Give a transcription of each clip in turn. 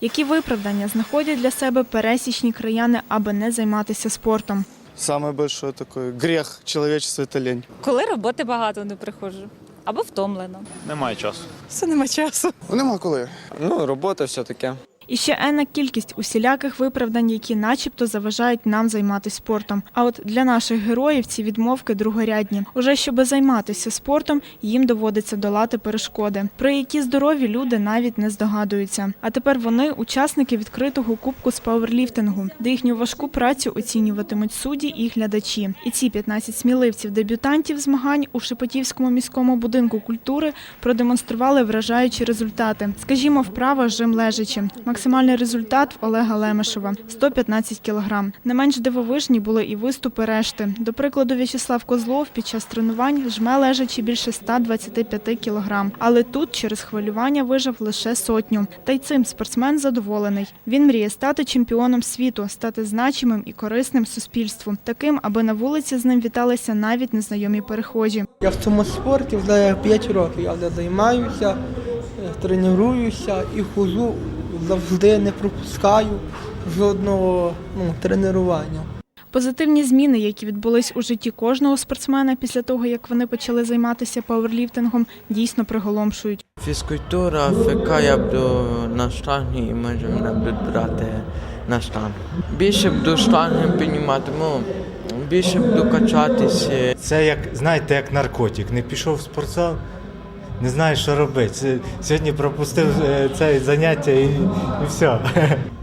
Які виправдання знаходять для себе пересічні краяни, аби не займатися спортом? Саме большой такой гріх чоловічства – это лінь. Коли роботи багато не приходжу. Або втомлено. Немає часу. Все нема часу. Нема коли. Ну, робота все таке. І ще енна кількість усіляких виправдань, які начебто заважають нам займатися спортом. А от для наших героїв ці відмовки другорядні. Уже щоби займатися спортом, їм доводиться долати перешкоди, про які здорові люди навіть не здогадуються. А тепер вони учасники відкритого кубку з пауерліфтингу, де їхню важку працю оцінюватимуть судді і глядачі. І ці 15 сміливців-дебютантів змагань у Шепетівському міському будинку культури продемонстрували вражаючі результати. Скажімо, вправа жим лежачи. Максимальний результат в Олега Лемешева 115 кілограм. Не менш дивовижні були і виступи решти. До прикладу, В'ячеслав Козлов під час тренувань жме лежачи більше 125 кілограм. Але тут через хвилювання вижив лише сотню. Та й цим спортсмен задоволений. Він мріє стати чемпіоном світу, стати значимим і корисним суспільству, таким, аби на вулиці з ним віталися навіть незнайомі перехожі. Я в цьому спорті вже 5 років. Я вже займаюся, е, тренуюся і хожу, завжди не пропускаю жодного ну, тренування. Позитивні зміни, які відбулись у житті кожного спортсмена після того, як вони почали займатися пауерліфтингом, дійсно приголомшують. Фізкультура, ФК я буду на штангі і може мене будуть брати на штангу. Більше буду штанги піднімати, ну, більше буду качатися. Це як, знаєте, як наркотик. Не пішов в спортзал, не знаю, що робити. Сьогодні пропустив е, це заняття і, і все.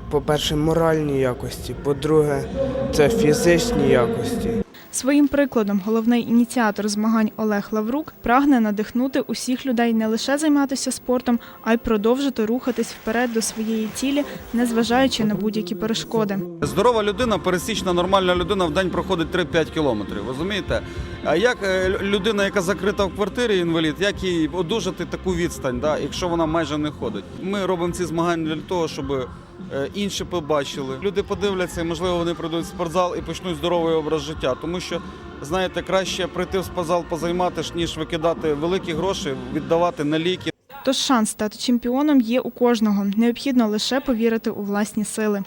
По-перше, моральні якості, по-друге, це фізичні якості. Своїм прикладом головний ініціатор змагань Олег Лаврук прагне надихнути усіх людей не лише займатися спортом, а й продовжити рухатись вперед до своєї цілі, незважаючи на будь-які перешкоди. Здорова людина, пересічна нормальна людина в день проходить 3-5 кілометрів. Розумієте? А як е, людина, яка закрита в квартирі, інвалід, як їй одужати таку відстань, да, якщо вона майже не ходить? Ми робимо ці змагання для того, щоб інші побачили. Люди подивляться, і, можливо, вони прийдуть в спортзал і почнуть здоровий образ життя. Тому що, знаєте, краще прийти в спортзал позайматися, ніж викидати великі гроші, віддавати на ліки. Тож шанс стати чемпіоном є у кожного. Необхідно лише повірити у власні сили.